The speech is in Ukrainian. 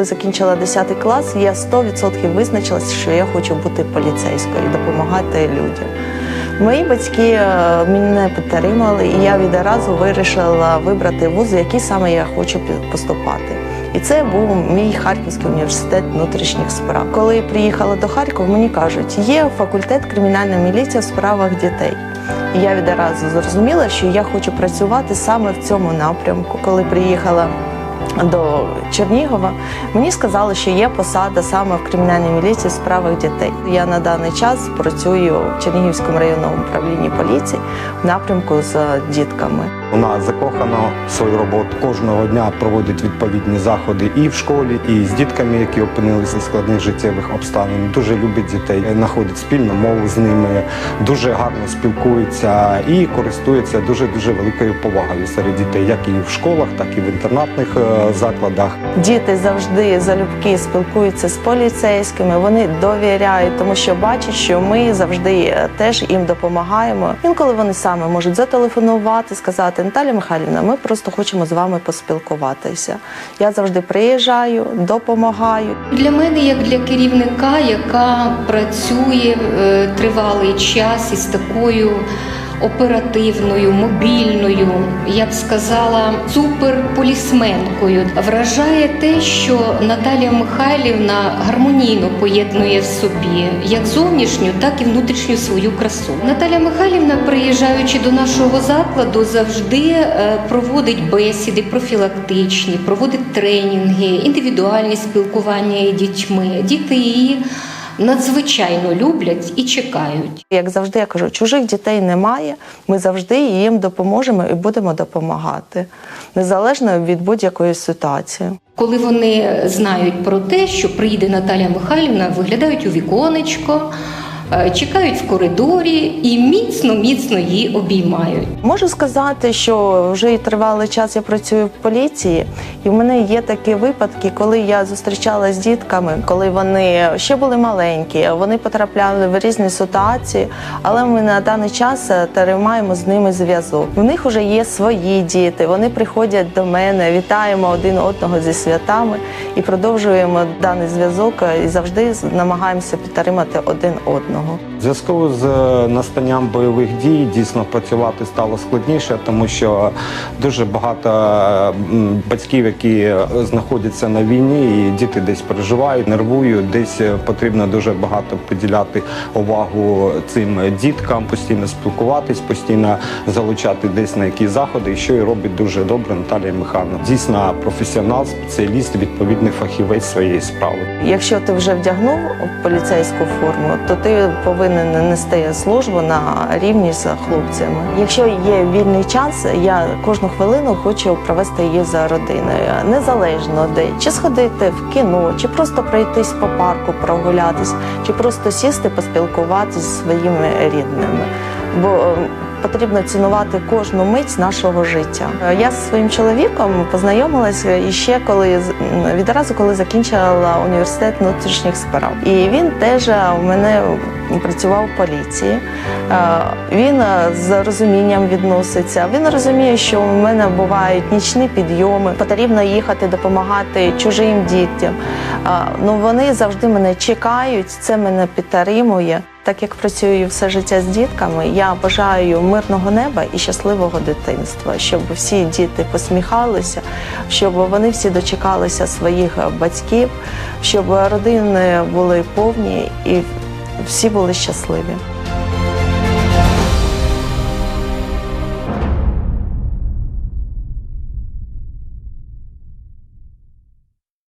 коли закінчила 10 клас, я 100% визначилася, що я хочу бути поліцейською і допомагати людям. Мої батьки е, мене підтримали, і я відразу вирішила вибрати вуз, в який саме я хочу поступати. І це був мій Харківський університет внутрішніх справ. Коли я приїхала до Харкова, мені кажуть, є факультет кримінальна міліція в справах дітей. І я відразу зрозуміла, що я хочу працювати саме в цьому напрямку. Коли приїхала до Чернігова, мені сказали, що є посада саме в кримінальній міліції в справах дітей. Я на даний час працюю в Чернігівському районному управлінні поліції в напрямку з дітками. Вона закохана в свою роботу. Кожного дня проводить відповідні заходи і в школі, і з дітками, які опинилися в складних життєвих обставин. Дуже любить дітей, знаходить спільну мову з ними, дуже гарно спілкується і користується дуже дуже великою повагою серед дітей, як і в школах, так і в інтернатних е, закладах. Діти завжди залюбки спілкуються з поліцейськими. Вони довіряють, тому що бачать, що ми завжди е, теж їм допомагаємо. Інколи вони саме можуть зателефонувати, сказати Наталя Михайлівна, ми просто хочемо з вами поспілкуватися. Я завжди приїжджаю, допомагаю. Для мене, як для керівника, яка працює е, тривалий час із такою оперативною, мобільною, я б сказала, суперполісменкою, вражає те, що Наталія Михайлівна гармонійно поєднує в собі як зовнішню, так і внутрішню свою красу. Наталя Михайлівна, приїжджаючи до нашого закладу, завжди е, проводить бесіди профілактичні, проводить тренінги, індивідуальні спілкування із дітьми. Діти її надзвичайно люблять і чекають. Як завжди, я кажу, чужих дітей немає. Ми завжди їм допоможемо і будемо допомагати, незалежно від будь-якої ситуації. Коли вони знають про те, що прийде Наталя Михайлівна, виглядають у віконечко, чекають в коридорі і міцно, міцно її обіймають. Можу сказати, що вже і тривалий час я працюю в поліції, і в мене є такі випадки, коли я зустрічалася з дітками, коли вони ще були маленькі, вони потрапляли в різні ситуації, але ми на даний час е, тримаємо з ними зв'язок. У них вже є свої діти. Вони приходять до мене, вітаємо один одного зі святами і продовжуємо даний зв'язок е, і завжди намагаємося підтримати один одного. В зв'язку з е, настанням бойових дій дійсно працювати стало складніше, тому що дуже багато е, батьків, які знаходяться на війні, і діти десь переживають, нервують, десь е, потрібно дуже багато приділяти увагу цим діткам, постійно спілкуватись, постійно залучати десь на якісь заходи, і що і робить дуже добре Наталія Михайловна. Дійсно професіонал, спеціаліст, відповідний фахівець своєї справи. Якщо ти вже вдягнув поліцейську форму, то ти повинен нести службу на рівні з хлопцями. Якщо є вільний час, я кожну хвилину хочу провести її за родиною, незалежно де чи сходити в кіно, чи просто пройтись по парку, прогулятись, чи просто сісти, поспілкуватися зі своїми рідними. Бо е, Потрібно цінувати кожну мить нашого життя. Я зі своїм чоловіком познайомилася іще коли відразу, коли закінчила університет внутрішніх справ. І він теж у мене працював в поліції. Е, Він е, з розумінням відноситься. Він розуміє, що у мене бувають нічні підйоми, потрібно їхати допомагати чужим дітям. Е, Ну вони завжди мене чекають, це мене підтримує. Так як працюю все життя з дітками, я бажаю мирного неба і щасливого дитинства, щоб всі діти посміхалися, щоб вони всі дочекалися своїх батьків, щоб родини були повні і всі були щасливі.